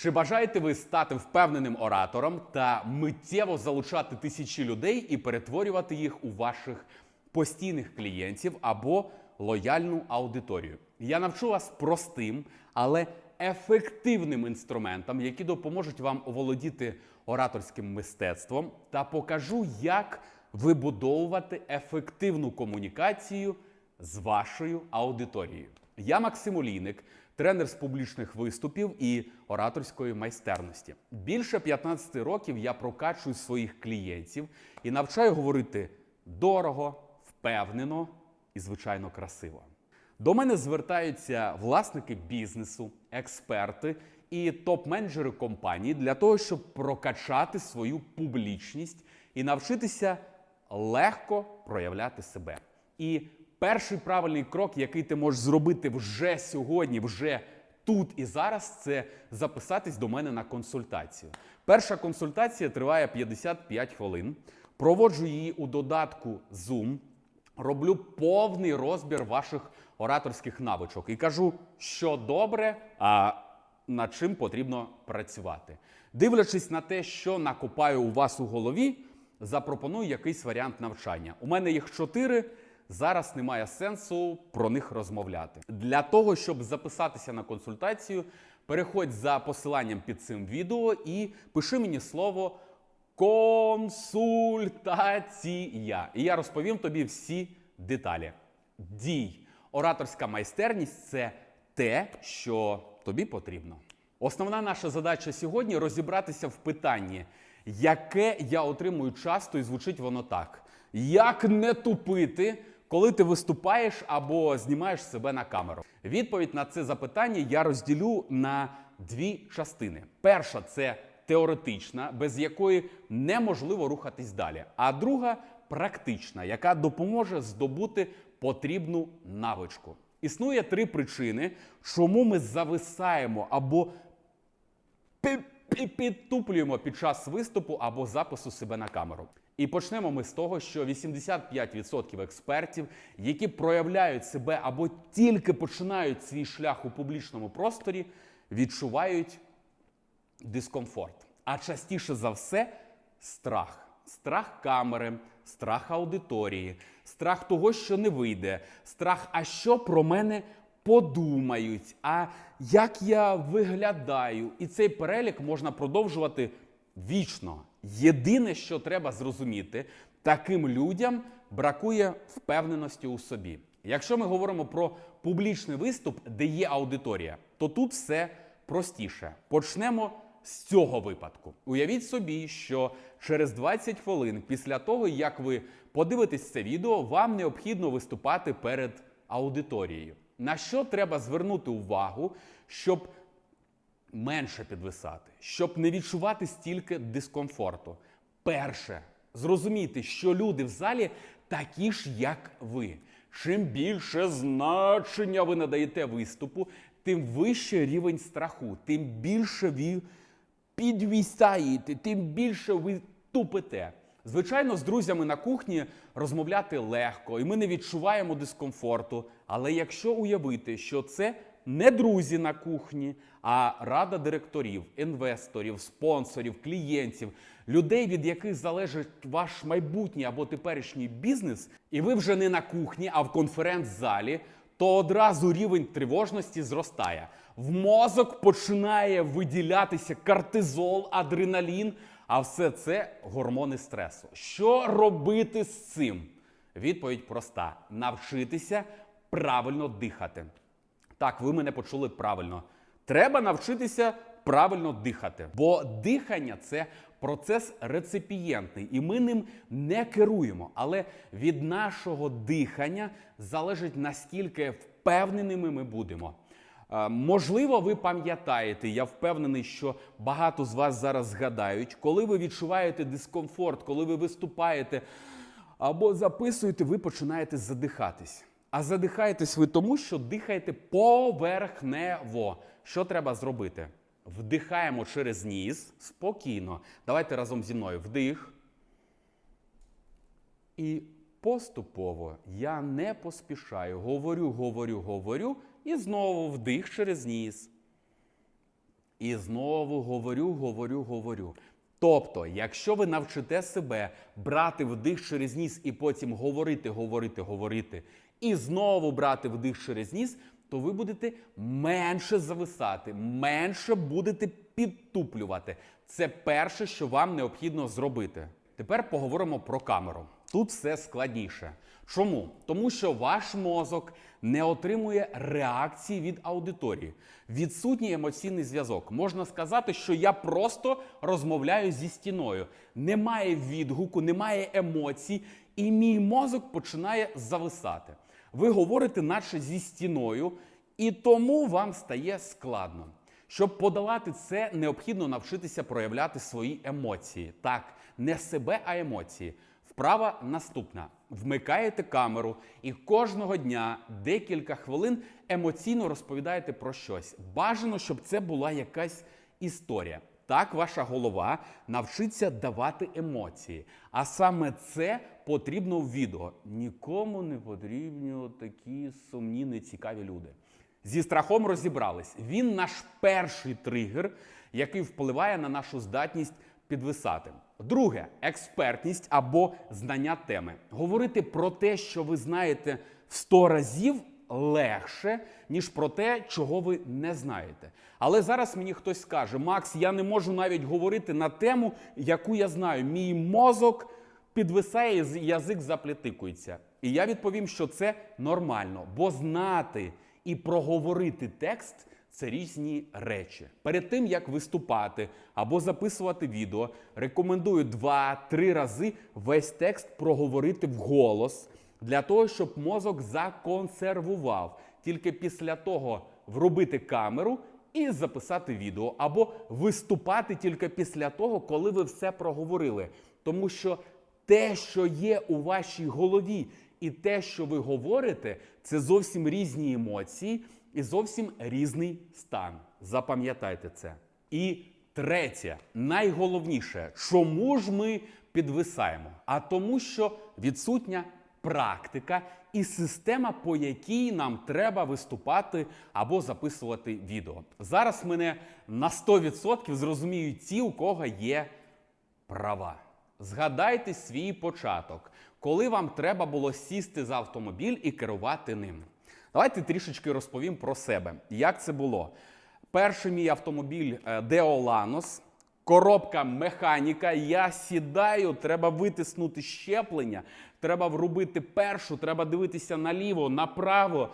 Чи бажаєте ви стати впевненим оратором та миттєво залучати тисячі людей і перетворювати їх у ваших постійних клієнтів або лояльну аудиторію? Я навчу вас простим, але ефективним інструментам, які допоможуть вам оволодіти ораторським мистецтвом, та покажу, як вибудовувати ефективну комунікацію з вашою аудиторією. Я Максим Олійник, тренер з публічних виступів і ораторської майстерності. Більше 15 років я прокачую своїх клієнтів і навчаю говорити дорого, впевнено і, звичайно, красиво. До мене звертаються власники бізнесу, експерти і топ-менеджери компаній для того, щоб прокачати свою публічність і навчитися легко проявляти себе. І перший правильний крок, який ти можеш зробити вже сьогодні, вже тут і зараз, це записатись до мене на консультацію. Перша консультація триває 55 хвилин. Проводжу її у додатку Zoom роблю повний розбір ваших ораторських навичок і кажу, що добре, а над чим потрібно працювати. Дивлячись на те, що накопаю у вас у голові, запропоную якийсь варіант навчання. У мене їх чотири. Зараз немає сенсу про них розмовляти. Для того, щоб записатися на консультацію, переходь за посиланням під цим відео і пиши мені слово консультація. І я розповім тобі всі деталі. Дій. Ораторська майстерність це те, що тобі потрібно. Основна наша задача сьогодні розібратися в питанні, яке я отримую часто, і звучить воно так: як не тупити, коли ти виступаєш або знімаєш себе на камеру? Відповідь на це запитання я розділю на дві частини. Перша це теоретична, без якої неможливо рухатись далі. А друга практична, яка допоможе здобути потрібну навичку. Існує три причини, чому ми зависаємо або пі- пі- підтуплюємо під час виступу або запису себе на камеру. І почнемо ми з того, що 85% експертів, які проявляють себе або тільки починають свій шлях у публічному просторі, відчувають дискомфорт. А частіше за все страх. Страх камери, страх аудиторії, страх того, що не вийде, страх, а що про мене подумають, а як я виглядаю. І цей перелік можна продовжувати вічно. Єдине, що треба зрозуміти, таким людям бракує впевненості у собі. Якщо ми говоримо про публічний виступ, де є аудиторія, то тут все простіше. Почнемо з цього випадку. Уявіть собі, що через 20 хвилин після того, як ви подивитесь це відео, вам необхідно виступати перед аудиторією. На що треба звернути увагу, щоб менше підвисати, щоб не відчувати стільки дискомфорту. Перше, зрозумійте, що люди в залі такі ж, як ви. Чим більше значення ви надаєте виступу, тим вищий рівень страху, тим більше ви підвісаєте, тим більше ви тупите. Звичайно, з друзями на кухні розмовляти легко, і ми не відчуваємо дискомфорту. Але якщо уявити, що це не друзі на кухні, а рада директорів, інвесторів, спонсорів, клієнтів, людей, від яких залежить ваш майбутній або теперішній бізнес, і ви вже не на кухні, а в конференц-залі, то одразу рівень тривожності зростає. В мозок починає виділятися кортизол, адреналін, а все це гормони стресу. Що робити з цим? Відповідь проста: навчитися правильно дихати. Так, ви мене почули правильно. Треба навчитися правильно дихати. Бо дихання це процес реципієнтний, і ми ним не керуємо. Але від нашого дихання залежить наскільки впевненими ми будемо. Е, Можливо, ви пам'ятаєте, я впевнений, що багато з вас зараз згадають, коли ви відчуваєте дискомфорт, коли ви виступаєте або записуєте, ви починаєте задихатись. А задихаєтесь ви тому, що дихаєте поверхнево. Що треба зробити? Вдихаємо через ніс спокійно. Давайте разом зі мною. Вдих. І поступово я не поспішаю. Говорю, говорю, говорю. І знову вдих через ніс. І знову говорю, говорю, говорю. Тобто, якщо ви навчите себе брати вдих через ніс і потім говорити, говорити, говорити, і знову брати вдих через ніс, то ви будете менше зависати, менше будете підтуплювати. Це перше, що вам необхідно зробити. Тепер поговоримо про камеру. Тут все складніше. Чому? Тому що ваш мозок не отримує реакції від аудиторії. Відсутній емоційний зв'язок. Можна сказати, що я просто розмовляю зі стіною. Немає відгуку, немає емоцій, і мій мозок починає зависати. Ви говорите, наче зі стіною, і тому вам стає складно. Щоб подолати це, необхідно навчитися проявляти свої емоції. Так, не себе, а емоції. Вправа наступна: вмикаєте камеру і кожного дня декілька хвилин емоційно розповідаєте про щось. Бажано, щоб це була якась історія. Так, ваша голова навчиться давати емоції. А саме це потрібно в відео. Нікому не потрібні такі сумні, нецікаві люди. Зі страхом розібрались. Він наш перший тригер, який впливає на нашу здатність підвисати. Друге експертність або знання теми. Говорити про те, що ви знаєте в 100 разів легше, ніж про те, чого ви не знаєте. Але зараз мені хтось скаже: Макс, я не можу навіть говорити на тему, яку я знаю. Мій мозок підвисає, язик заплетикується. І я відповім, що це нормально, бо знати і проговорити текст це різні речі. Перед тим як виступати або записувати відео, рекомендую 2-3 рази весь текст проговорити вголос для того, щоб мозок законсервував. Тільки після того врубити камеру і записати відео, або виступати тільки після того, коли ви все проговорили. Тому що те, що є у вашій голові, і те, що ви говорите, це зовсім різні емоції і зовсім різний стан. Запам'ятайте це. І третє, найголовніше, чому ж ми підвисаємо? А тому, що відсутня практика і система, по якій нам треба виступати або записувати відео. Зараз мене на 100% зрозуміють ті, у кого є права. Згадайте свій початок, коли вам треба було сісти за автомобіль і керувати ним. Давайте трішечки розповім про себе, як це було. Перший мій автомобіль е, Lanos, коробка механіка. Я сідаю, треба витиснути щеплення, треба врубити першу, треба дивитися наліво, направо.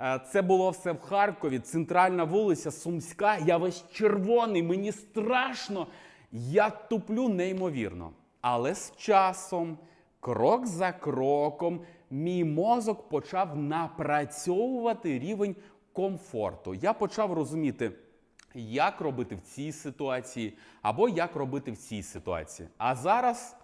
Е, Це було все в Харкові, центральна вулиця, Сумська. Я весь червоний, мені страшно. Я туплю неймовірно. Але з часом, крок за кроком, мій мозок почав напрацьовувати рівень комфорту. Я почав розуміти, як робити в цій ситуації, або як робити в цій ситуації. А зараз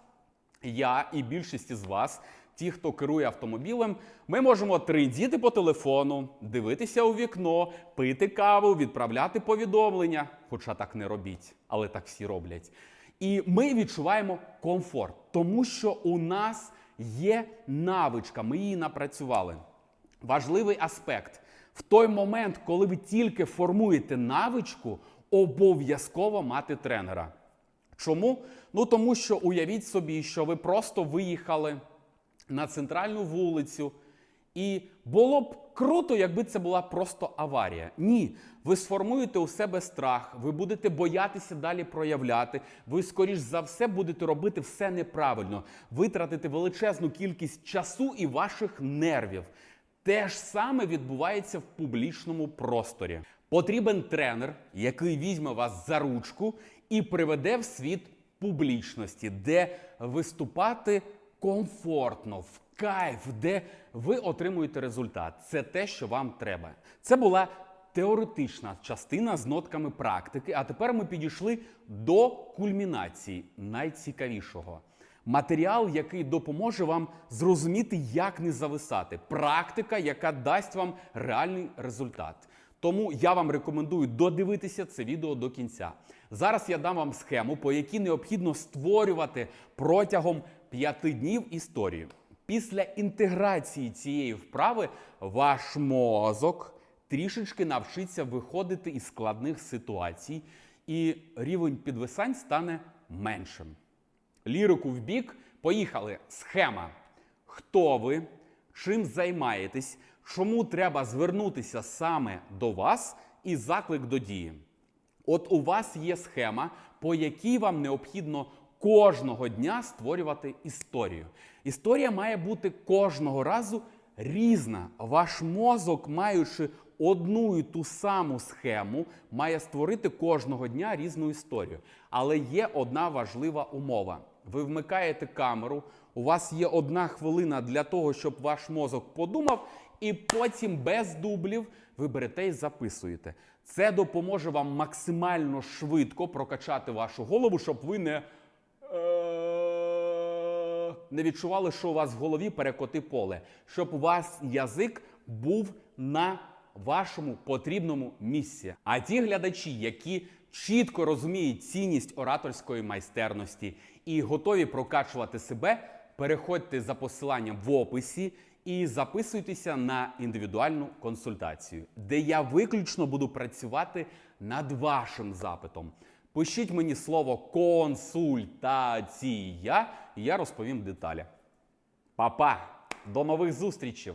я і більшість із вас, ті, хто керує автомобілем, ми можемо тридіти по телефону, дивитися у вікно, пити каву, відправляти повідомлення. Хоча так не робіть, але так всі роблять. І ми відчуваємо комфорт, тому що у нас є навичка, ми її напрацювали. Важливий аспект. В той момент, коли ви тільки формуєте навичку, обов'язково мати тренера. Чому? Ну тому що уявіть собі, що ви просто виїхали на центральну вулицю, і було б круто, якби це була просто аварія. Ні, ви сформуєте у себе страх, ви будете боятися далі проявляти. Ви, скоріш за все, будете робити все неправильно, витратите величезну кількість часу і ваших нервів. Те ж саме відбувається в публічному просторі. Потрібен тренер, який візьме вас за ручку і приведе в світ публічності, де виступати комфортно, в кайф, де ви отримуєте результат. Це те, що вам треба. Це була теоретична частина з нотками практики. А тепер ми підійшли до кульмінації найцікавішого. Матеріал, який допоможе вам зрозуміти, як не зависати. Практика, яка дасть вам реальний результат. Тому я вам рекомендую додивитися це відео до кінця. Зараз я дам вам схему, по якій необхідно створювати протягом п'яти днів історію. Після інтеграції цієї вправи ваш мозок трішечки навчиться виходити із складних ситуацій і рівень підвисань стане меншим. Лірику в бік, поїхали. Схема. Хто ви? Чим займаєтесь? Чому треба звернутися саме до вас і заклик до дії? От у вас є схема, по якій вам необхідно кожного дня створювати історію. Історія має бути кожного разу різна. Ваш мозок, маючи одну і ту саму схему, має створити кожного дня різну історію. Але є одна важлива умова: ви вмикаєте камеру, у вас є одна хвилина для того, щоб ваш мозок подумав, і потім без дублів ви берете і записуєте. Це допоможе вам максимально швидко прокачати вашу голову, щоб ви не, е, не відчували, що у вас в голові перекоти поле, щоб у вас язик був на вашому потрібному місці. А ті глядачі, які чітко розуміють цінність ораторської майстерності і готові прокачувати себе, переходьте за посиланням в описі і записуйтеся на індивідуальну консультацію, де я виключно буду працювати над вашим запитом. Пишіть мені слово консультація, і я розповім деталі. Па-па! До нових зустрічей!